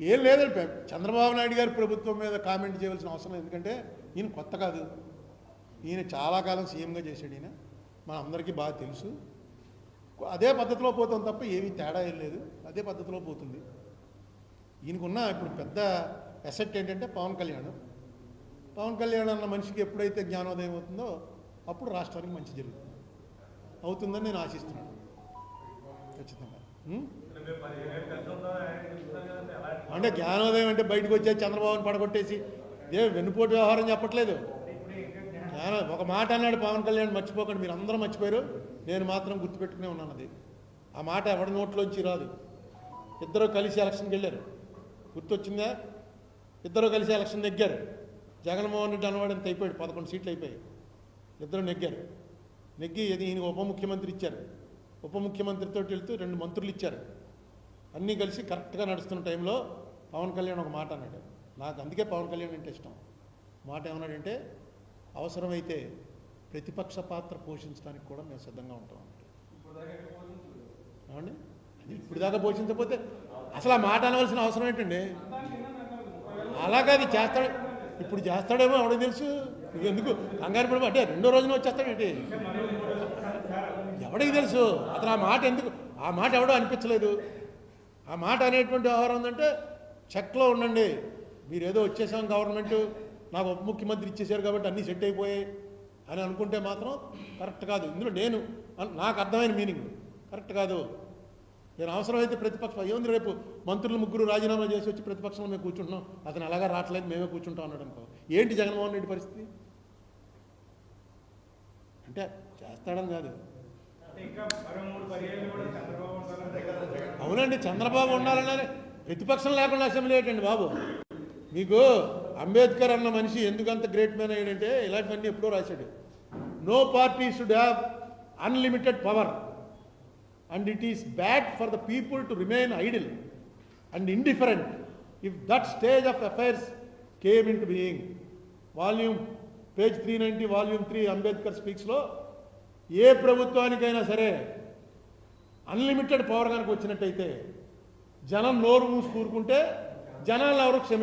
ఏం లేదండి చంద్రబాబు నాయుడు గారి ప్రభుత్వం మీద కామెంట్ చేయవలసిన అవసరం ఎందుకంటే ఈయన కొత్త కాదు. ఈయన చాలా కాలం సీఎంగా చేశాడు ఈయన. మన అందరికీ బాగా తెలుసు. అదే పద్ధతిలో పోతాం తప్ప ఏమీ తేడా ఏం లేదు. అదే పద్ధతిలో పోతుంది. ఈయనకున్న ఇప్పుడు పెద్ద ఎసెట్ ఏంటంటే పవన్ కళ్యాణ్. పవన్ కళ్యాణ్ అన్న మనిషికి ఎప్పుడైతే జ్ఞానోదయం అవుతుందో అప్పుడు రాష్ట్రానికి మంచి జరుగుతుంది. అవుతుందని నేను ఆశిస్తున్నాను. ఖచ్చితంగా. అంటే జ్ఞానోదయం అంటే బయటకు వచ్చే చంద్రబాబుని పడగొట్టేసి ఏ వెన్నుపోటు వ్యవహారం చెప్పట్లేదు. జ్ఞాన ఒక మాట అన్నాడు పవన్ కళ్యాణ్ మర్చిపోకండి మీరు అందరూ మర్చిపోయారు. నేను మాత్రం గుర్తుపెట్టుకునే ఉన్నాను అది. ఆ మాట ఎవరి నోట్లోంచి రాదు. ఇద్దరు కలిసి ఎలక్షన్కి వెళ్ళారు. గుర్తొచ్చిందా? ఇద్దరు కలిసి ఎలక్షన్ నెగ్గారు. జగన్మోహన్ రెడ్డి అనవాడు అంత అయిపోయాడు పదకొండు సీట్లు అయిపోయాయి. ఇద్దరు నెగ్గారు. నెగ్గి ఇది ఈయనకు ఉప ముఖ్యమంత్రి ఇచ్చారు. ఉప ముఖ్యమంత్రితో వెళ్తూ రెండు మంత్రులు ఇచ్చారు. అన్నీ కలిసి కరెక్ట్గా నడుస్తున్న టైంలో పవన్ కళ్యాణ్ ఒక మాట అన్నాడు. నాకు అందుకే పవన్ కళ్యాణ్ అంటే ఇష్టం. మాట ఏమన్నాడంటే అవసరమైతే ప్రతిపక్ష పాత్ర పోషించడానికి కూడా మేము సిద్ధంగా ఉంటాం ఏమండి? అది ఇప్పుడు దాకా పోషించకపోతే అసలు ఆ మాట అనవలసిన అవసరం ఏంటండి? అలాగే అది చేస్తాడు. ఇప్పుడు చేస్తాడేమో ఎవడో తెలుసు? ఎందుకు? కంగారు పడి అంటే రెండో రోజున వచ్చేస్తాడేంటి ఎవడికి తెలుసు? అతను ఆ మాట ఎందుకు? ఆ మాట ఎవడో అనిపించలేదు. ఆ మాట అనేటువంటి వ్యవహారం ఉందంటే చెక్లో ఉండండి. మీరు ఏదో వచ్చేసాం గవర్నమెంట్ నాకు ఉప ముఖ్యమంత్రి ఇచ్చేసారు కాబట్టి అన్నీ సెట్ అయిపోయాయి అని అనుకుంటే మాత్రం కరెక్ట్ కాదు. ఇందులో నేను నాకు అర్థమైన మీనింగ్. కరెక్ట్ కాదు. నేను అవసరమైతే ప్రతిపక్షం ఏముంది రేపు మంత్రులు ముగ్గురు రాజీనామా చేసి వచ్చి ప్రతిపక్షంలో మేము కూర్చుంటున్నాం. అతను ఎలాగా రావట్లేదు మేమే కూర్చుంటాం అన్నాడు అనుకో. ఏంటి జగన్మోహన్ రెడ్డి పరిస్థితి? అంటే చేస్తాడని కదా. అవునండి చంద్రబాబు ఉండాలనే ప్రతిపక్షం లేకుండా అసెంబ్లీ ఏంటండి బాబు? మీకు అంబేద్కర్ అన్న మనిషి ఎందుకంత గ్రేట్ మ్యాన్ అయ్యాడంటే ఇలాంటివన్నీ ఎప్పుడో రాశాడు. No party should have unlimited power and it is bad for the people to remain idle and indifferent if that stage of affairs came into being volume page three ninety volume three Ambedkar స్పీక్స్లో ఏ ప్రభుత్వానికైనా సరే unlimited power కనుక వచ్చినట్టయితే జనం నోరు మూసి కూరుకుంటే జనాలు ఎవరు క్షమించారు